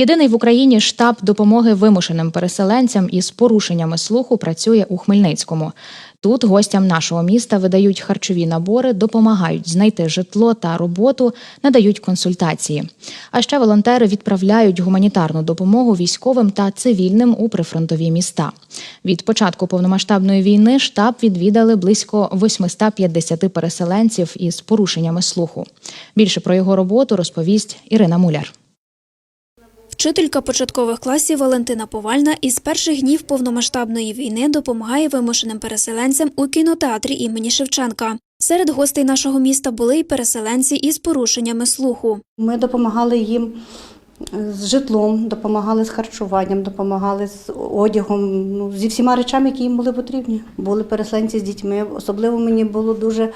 Єдиний в Україні штаб допомоги вимушеним переселенцям із порушеннями слуху працює у Хмельницькому. Тут гостям нашого міста видають харчові набори, допомагають знайти житло та роботу, надають консультації. А ще волонтери відправляють гуманітарну допомогу військовим та цивільним у прифронтові міста. Від початку повномасштабної війни штаб відвідали близько 850 переселенців із порушеннями слуху. Більше про його роботу розповість Ірина Муляр. Вчителька початкових класів Валентина Повальна із перших днів повномасштабної війни допомагає вимушеним переселенцям у кінотеатрі імені Шевченка. Серед гостей нашого міста були й переселенці із порушеннями слуху. Ми допомагали їм з житлом, допомагали з харчуванням, допомагали з одягом, ну, зі всіма речами, які їм були потрібні. Були переселенці з дітьми. Особливо мені було дуже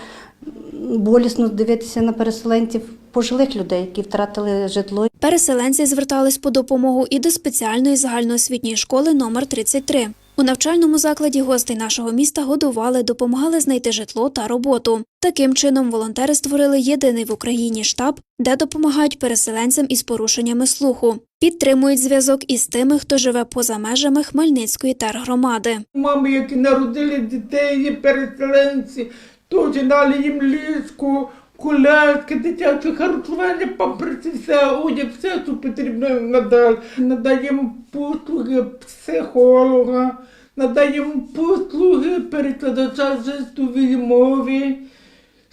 болісно дивитися на переселенців пожилих людей, які втратили житло. Переселенці звертались по допомогу і до спеціальної загальноосвітньої школи номер 33. У навчальному закладі гостей нашого міста годували, допомагали знайти житло та роботу. Таким чином, волонтери створили єдиний в Україні штаб, де допомагають переселенцям із порушеннями слуху. Підтримують зв'язок із тими, хто живе поза межами Хмельницької тергромади. Мами, які народили дітей, переселенці, теж дали їм ліжко, коляски, дитяче харчування, памперси, все, одяг, все, що потрібно надати. Надаємо послуги психолога, надаємо послуги перекладача жестової мови,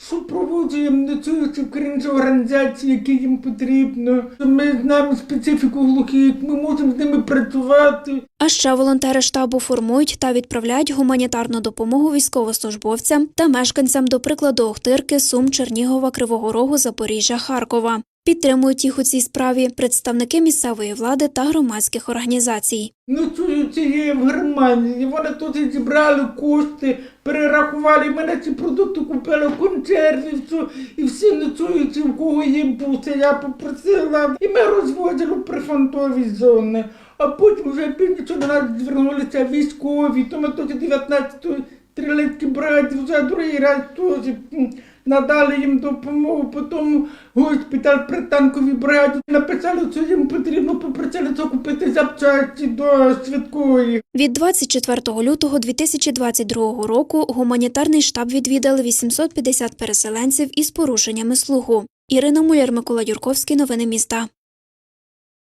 супроводжуємо цю українські організації, які їм потрібно. Ми знаємо специфіку глухих, ми можемо з ними працювати. А ще волонтери штабу формують та відправляють гуманітарну допомогу військовослужбовцям та мешканцям, до прикладу, Охтирки, Сум, Чернігова, Кривого Рогу, Запоріжжя, Харкова. Підтримують їх у цій справі представники місцевої влади та громадських організацій. Ночуючи є в Германії, вони тут зібрали кошти, перерахували, ми на ці продукти купили консерви, все, і всі ночуючи, в кого є буси, я попросила, і ми розвозили прифронтові зони. А потім вже північно до нас звернулися військові, то ми тут 19-ї стрілецькій вже другий раз теж надали їм допомогу, потім госпіталь при танковій бригаді написали, що їм потрібно попросили закупити запчасті до святкової. Від 24 лютого 2022 року гуманітарний штаб відвідали 850 переселенців із порушеннями слуху. Ірина Муляр, Микола Юрковський. Новини міста.